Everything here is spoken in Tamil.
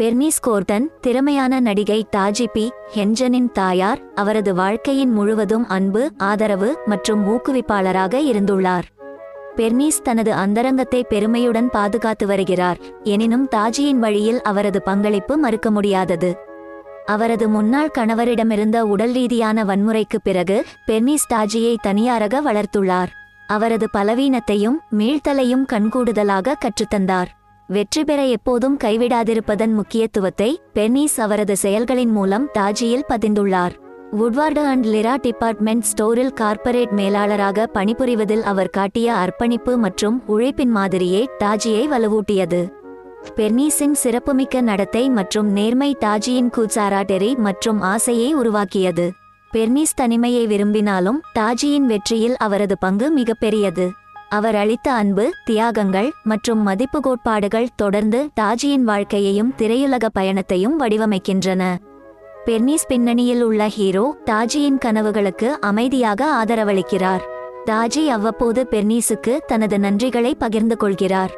பெர்னிஸ் கோர்டன் திறமையான நடிகை தாஜி பி. ஹென்ஜனின் தாயார் அவரது வாழ்க்கையின் முழுவதும் அன்பு ஆதரவு மற்றும் ஊக்குவிப்பாளராக இருந்துள்ளார். பெர்னிஸ் தனது அந்தரங்கத்தை பெருமையுடன் பாதுகாத்து வருகிறார் எனினும் தாஜியின் வழியில் அவரது பங்களிப்பு மறுக்க முடியாதது. அவரது முன்னாள் கணவரிடமிருந்த உடல் ரீதியான வன்முறைக்கு பிறகு பெர்னிஸ் தாஜியை தனியாராக வளர்த்துள்ளார். அவரது பலவீனத்தையும் மீழ்த்தலையும் கண்கூடுதலாக கற்றுத்தந்தார். வெற்றி பெற எப்போதும் கைவிடாதிருப்பதன் முக்கியத்துவத்தை பெர்னீஸ் அவரது செயல்களின் மூலம் தாஜியில் பதிந்துள்ளார். வுட்வார்டு அண்ட் லிரா டிபார்ட்மெண்ட் ஸ்டோரில் கார்ப்பரேட் மேலாளராக பணிபுரிவதில் அவர் காட்டிய அர்ப்பணிப்பு மற்றும் உழைப்பின் மாதிரியே தாஜியை வலுவூட்டியது. பெர்னீஸின் சிறப்புமிக்க நடத்தை மற்றும் நேர்மை தாஜியின் கூச்சாராட்டெரி மற்றும் ஆசையை உருவாக்கியது. பெர்னீஸ் தனிமையை விரும்பினாலும் தாஜியின் வெற்றியில் அவரது பங்கு மிகப்பெரியது. அவர் அளித்த அன்பு தியாகங்கள் மற்றும் மதிப்பு கோட்பாடுகள் தொடர்ந்து தாஜியின் வாழ்க்கையையும் திரையுலக பயணத்தையும் வடிவமைக்கின்றன. பெர்னீஸ் பின்னணியில் உள்ள ஹீரோ தாஜியின் கனவுகளுக்கு அமைதியாக ஆதரவளிக்கிறார். தாஜி அவ்வப்போது பெர்னீஸுக்கு தனது நன்றிகளை பகிர்ந்து கொள்கிறார்.